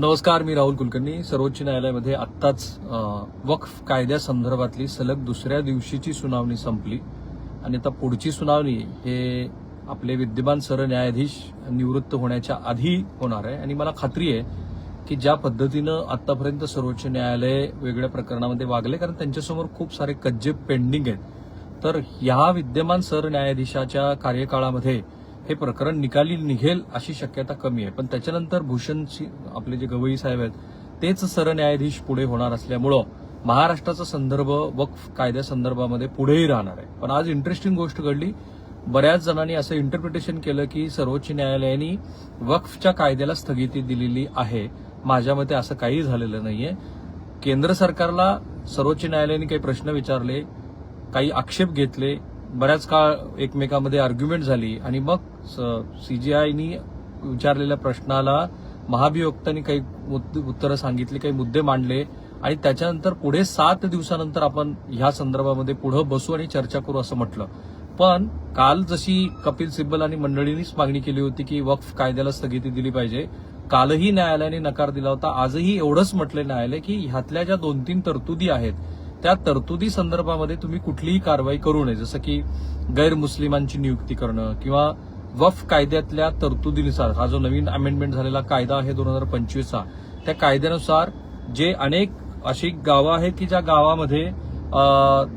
नमस्कार मी राहुल कुलकर्णी. सर्वोच्च न्यायालयामध्ये आत्ताच वक्फ कायद्यासंदर्भातली सलग दुसऱ्या दिवशीची सुनावणी संपली. आणि आता पुढची सुनावणी हे आपले विद्यमान सरन्यायाधीश निवृत्त होण्याच्या आधी होणार आहे. आणि मला खात्री आहे की ज्या पद्धतीनं आतापर्यंत सर्वोच्च न्यायालय वेगळ्या प्रकरणामध्ये वागले कारण त्यांच्यासमोर खूप सारे कज्जे पेंडिंग आहेत. तर ह्या विद्यमान सरन्यायाधीशाच्या कार्यकाळामध्ये हे प्रकरण निकाली निघेल अशी शक्यता कमी आहे. पण त्याच्यानंतर भूषण आपले जे गवई साहेब आहेत तेच सरन्यायाधीश पुढे होणार असल्यामुळं महाराष्ट्राचा संदर्भ वक्फ कायद्यासंदर्भामध्ये पुढेही राहणार आहे. पण आज इंटरेस्टिंग गोष्ट घडली. बऱ्याच जणांनी असं इंटरप्रिटेशन केलं की सर्वोच्च न्यायालयाने वक्फच्या कायद्याला स्थगिती दिलेली आहे. माझ्या मते असं काही झालेलं नाहीये. केंद्र सरकारला सर्वोच्च न्यायालयाने काही प्रश्न विचारले काही आक्षेप घेतले. बऱ्याच काळ एकमेकांमध्ये आर्ग्युमेंट झाली आणि मग सीजीआयनी विचारलेल्या प्रश्नाला महाभियोक्तांनी काही उत्तरं सांगितली काही मुद्दे मांडले आणि त्याच्यानंतर पुढे सात दिवसानंतर आपण ह्या संदर्भामध्ये पुढे बसू आणि चर्चा करू असं म्हटलं. पण काल जशी कपिल सिब्बल आणि मंडळींनीच मागणी केली होती की वक्फ कायद्याला स्थगिती दिली पाहिजे कालही न्यायालयाने नकार दिला होता. आजही एवढंच म्हटलं न्यायालय की ह्यातल्या ज्या दोन तीन तरतुदी आहेत त्या तरतुदी संदर्भामध्ये तुम्ही कुठलीही कारवाई करू नये. जसं की गैरमुस्लिमांची नियुक्ती करणं किंवा वफ कायद्यातल्या तरतुदीनुसार हा जो नवीन अमेंडमेंट झालेला कायदा आहे दोन हजार पंचवीसचा त्या कायद्यानुसार जे अनेक अशी गावं आहेत की ज्या गावामध्ये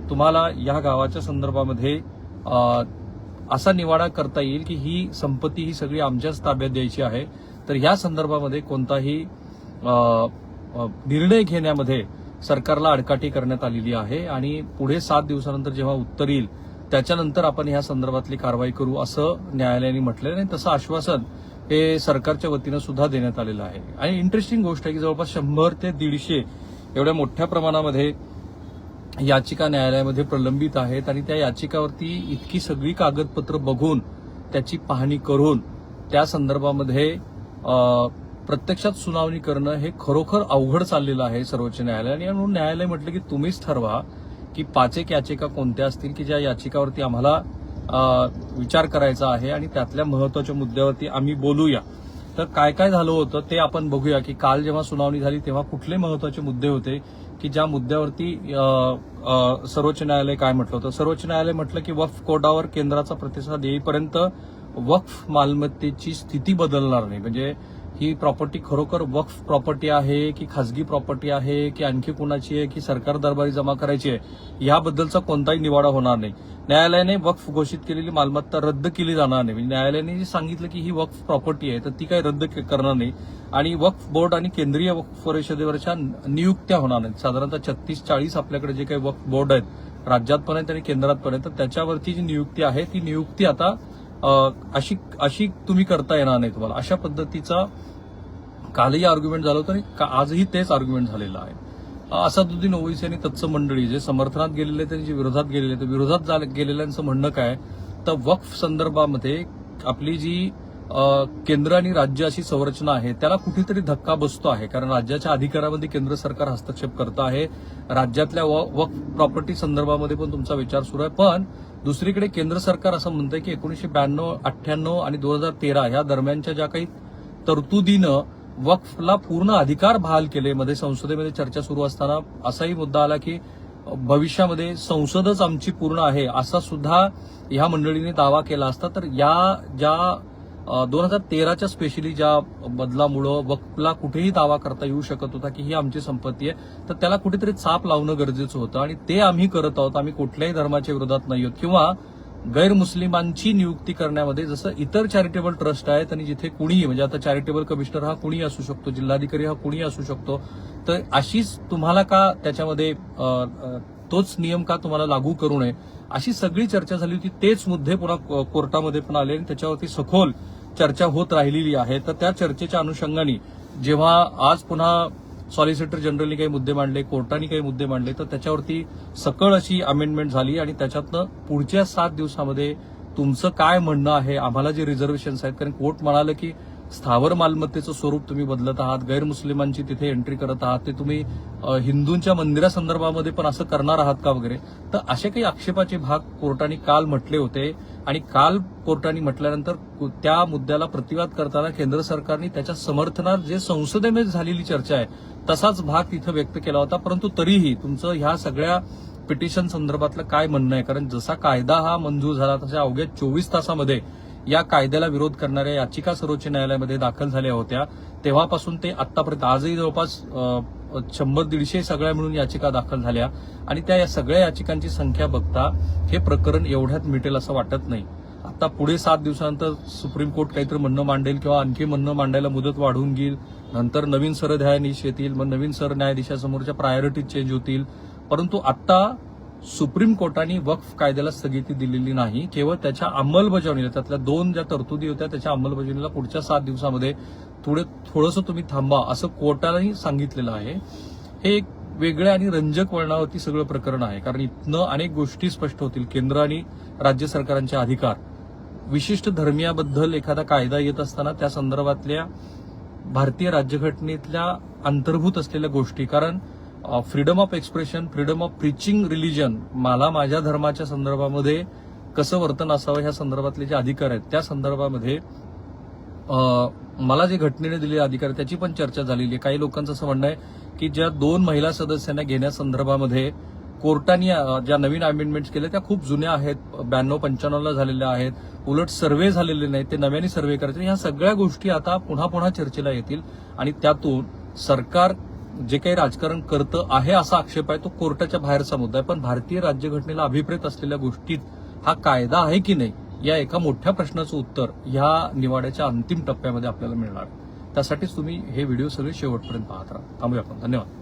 तुम्हाला या गावाच्या संदर्भामध्ये असा निवाडा करता येईल की ही संपत्ती ही सगळी आमच्याच ताब्यात द्यायची आहे तर ह्या संदर्भामध्ये कोणताही निर्णय घेण्यामध्ये सरकारला अडकाठी करण्यात आलेली आहे आणि पुढे सात दिवसानंतर जेव्हा उत्तर येईल त्याच्यानंतर आपण ह्या संदर्भातली कारवाई करू असं न्यायालयाने म्हटलेलं आणि तसं आश्वासन हे सरकारच्या वतीनं सुद्धा देण्यात आलेलं आहे. आणि इंटरेस्टिंग गोष्ट आहे की जवळपास शंभर ते दीडशे एवढ्या मोठ्या प्रमाणामध्ये याचिका न्यायालयामध्ये प्रलंबित आहेत आणि त्या याचिकावरती इतकी सगळी कागदपत्र बघून त्याची पाहणी करून त्या संदर्भामध्ये प्रत्यक्षात सुनावणी करणं हे खरोखर अवघड चाललेलं आहे सर्वोच्च न्यायालयाने. आणि म्हणून न्यायालय म्हटलं की तुम्हीच ठरवा. की पाच एक याचिका कोणत्या असतील की ज्या याचिकावरती आम्हाला विचार करायचा आहे आणि त्यातल्या महत्त्वाच्या मुद्द्यावरती आम्ही बोलूया. तर काय काय झालं होतं ते आपण बघूया की काल जेव्हा सुनावणी झाली तेव्हा कुठले महत्त्वाचे मुद्दे होते की ज्या मुद्द्यावरती सर्वोच्च न्यायालय काय म्हटलं होतं? सर्वोच्च न्यायालय म्हटलं की वक्फ कोडावर केंद्राचा प्रतिसाद येईपर्यंत वक्फ मालमत्तेची स्थिती बदलणार नाही. म्हणजे ही प्रॉपर्टी खरोखर वक्फ प्रॉपर्टी आहे की खासगी प्रॉपर्टी आहे की आणखी कुणाची आहे की सरकार दरबारी जमा करायची आहे याबद्दलचा कोणताही निवाडा होणार नाही. न्यायालयाने वक्फ घोषित केलेली मालमत्ता रद्द केली जाणार नाही. म्हणजे न्यायालयाने जे सांगितलं की ही वक्फ प्रॉपर्टी आहे तर ती काही रद्द करणार नाही. आणि वक्फ बोर्ड आणि केंद्रीय वक्फ परिषदेवरच्या नियुक्त्या होणार नाहीत. साधारणतः छत्तीस चाळीस आपल्याकडे जे काही वक्फ बोर्ड आहेत राज्यात पण आहेत आणि केंद्रात पण आहेत तर त्याच्यावरती जी नियुक्ती आहे ती नियुक्ती आता अशी अशी तुम्ही करता येणार नाही तुम्हाला. अशा पद्धतीचा कालही आर्ग्युमेंट झालं होतं आणि का- आजही तेच आर्ग्युमेंट झालेलं आहे. असादुद्दीन ओवैसी आणि तत्सम मंडळी जे समर्थनात गेलेले आहेत आणि जे विरोधात गेलेले आहेत विरोधात गेलेल्यांचं म्हणणं काय तर वक्फ संदर्भामध्ये आपली जी केंद्र आणि राज्य अशी संरचना आहे. त्याला कुठेतरी धक्का बसतो आहे कारण राज्याच्या अधिकारामध्ये केंद्र सरकार हस्तक्षेप करत आहे. राज्यातल्या व- वक्फ प्रॉपर्टी संदर्भामध्ये पण तुमचा विचार सुरू आहे. पण दुसरीकडे केंद्र सरकार असं म्हणतंय की एकोणीशे ब्याण्णव अठ्ठ्याण्णव आणि दोन हजार तेरा या दरम्यानच्या ज्या काही तरतुदीनं वक्फला पूर्ण अधिकार बहाल केले मध्ये संसदेमध्ये चर्चा सुरू असताना असाही मुद्दा आला की भविष्यामध्ये संसदच आमची पूर्ण आहे असा सुद्धा ह्या मंडळीने दावा केला असता. तर या ज्या दोन हजार तेराच्या स्पेशली ज्या बदलामुळं वक्फला कुठेही दावा करता येऊ शकत होता की ही आमची संपत्ती आहे तर त्याला कुठेतरी चाप लावणं गरजेचं होतं. आणि ते आम्ही करत आहोत आम्ही कुठल्याही धर्माच्या विरोधात नाही आहोत. किंवा गैरमुस्लिमांची नियुक्ती करण्यामध्ये जसं इतर चॅरिटेबल ट्रस्ट आहेत आणि जिथे कुणीही म्हणजे आता चॅरिटेबल कमिशनर हा कुणी असू शकतो जिल्हाधिकारी हा कुणी असू शकतो तर अशीच तुम्हाला का त्याच्यामध्ये तोच नियम का तुम्हाला लागू करू नये? अशी सगळी चर्चा झाली होती तेच मुद्दे पुन्हा को- कोर्टामध्ये पण आले आणि त्याच्यावरती सखोल चर्चा होत राहिलेली आहे. तर त्या चर्चेच्या अनुषंगाने जेव्हा आज पुन्हा सॉलिसिटर जनरलनी काही मुद्दे मांडले कोर्टाने काही मुद्दे मांडले तर त्याच्यावरती सकळ अशी अमेंडमेंट झाली आणि त्याच्यातनं पुढच्या सात दिवसामध्ये तुमचं काय म्हणणं आहे? आम्हाला जे रिझर्वेशन्स आहेत कारण कोर्ट म्हणालं की स्थावर मालमत्तेचं स्वरूप तुम्ही बदलत आहात गैरमुस्लिमांची तिथे एंट्री करत आहात ते तुम्ही हिंदूंच्या मंदिरासंदर्भामध्ये पण असं करणार आहात का वगैरे? तर असे काही आक्षेपाचे भाग कोर्टाने काल म्हटले होते आणि काल कोर्टाने म्हटल्यानंतर कु- त्या मुद्द्याला प्रतिवाद करताना केंद्र सरकारने त्याच्या समर्थनात जे संसदेमध्ये झालेली चर्चा आहे तसाच भाग तिथं व्यक्त केला होता. परंतु तरीही तुमचं ह्या सगळ्या पिटिशन संदर्भातलं काय म्हणणं आहे? कारण जसा कायदा हा मंजूर झाला तशा अवघ्या चोवीस तासामध्ये या कायद्याला विरोध करणाऱ्या याचिका सर्वोच्च न्यायालयामध्ये दाखल झाल्या होत्या. तेव्हापासून ते आतापर्यंत आजही जवळपास शंभर दीडशे सगळ्या मिळून याचिका दाखल झाल्या. आणि त्या या सगळ्या याचिकांची संख्या बघता हे प्रकरण एवढ्यात मिटेल असं वाटत नाही. आता पुढे सात दिवसानंतर सुप्रीम कोर्ट काहीतरी म्हणणं मांडेल किंवा आणखी म्हणणं मांडायला मुदत वाढवून घेईल. नंतर नवीन सरन्यायाधीश येतील मग नवीन सरन्यायाधीशासमोरच्या प्रायोरिटीज चेंज होतील. परंतु आता सुप्रीम कोर्टाने वक्फ कायद्याला स्थगिती दिलेली नाही. केवळ त्याच्या अंमलबजावणीला त्यातल्या दोन ज्या तरतुदी होत्या त्याच्या अंमलबजावणीला पुढच्या सात दिवसामध्ये थोडे थोडंसं तुम्ही थांबा असं कोर्टालाही सांगितलेलं आहे. हे एक वेगळ्या आणि रंजक वळणावरती सगळं प्रकरण आहे. कारण इथनं अनेक गोष्टी स्पष्ट होतील. केंद्र आणि राज्य सरकारांचे अधिकार. विशिष्ट धर्मियाबद्दल एखादा कायदा येत असताना त्या संदर्भातल्या भारतीय राज्यघटनेतल्या अंतर्भूत असलेल्या गोष्टी. कारण freedom of expression freedom of preaching religion मला माझ्या धर्माच्या संदर्भामध्ये कसं वर्तन असावं ह्या संदर्भातले जे अधिकार आहेत त्या संदर्भामध्ये मला जे घटनेने दिलेले अधिकार त्याची पण चर्चा झालेली आहे. काही लोकांचं असं म्हणणं आहे की ज्या दोन महिला सदस्यांना घेण्यासंदर्भामध्ये कोर्टाने ज्या नवीन अमेंडमेंट्स केल्या त्या खूप जुन्या आहेत ब्याण्णव पंच्याण्णवला झालेल्या आहेत उलट सर्वे झालेले नाहीत ते नव्याने सर्वे करायचे. ह्या सगळ्या गोष्टी आता पुन्हा पुन्हा चर्चेला येतील आणि त्यातून सरकार जे काही राजकारण करतं आहे असा आक्षेप आहे तो कोर्टाच्या बाहेरचा मुद्दा आहे. पण भारतीय राज्यघटनेला अभिप्रेत असलेल्या गोष्टीत हा कायदा आहे की नाही या एका मोठ्या प्रश्नाचं उत्तर ह्या निवाड्याच्या अंतिम टप्प्यामध्ये आपल्याला मिळणार. त्यासाठीच तुम्ही हे व्हिडिओ सगळे शेवटपर्यंत पाहत राहा. थांबूया आपण. धन्यवाद.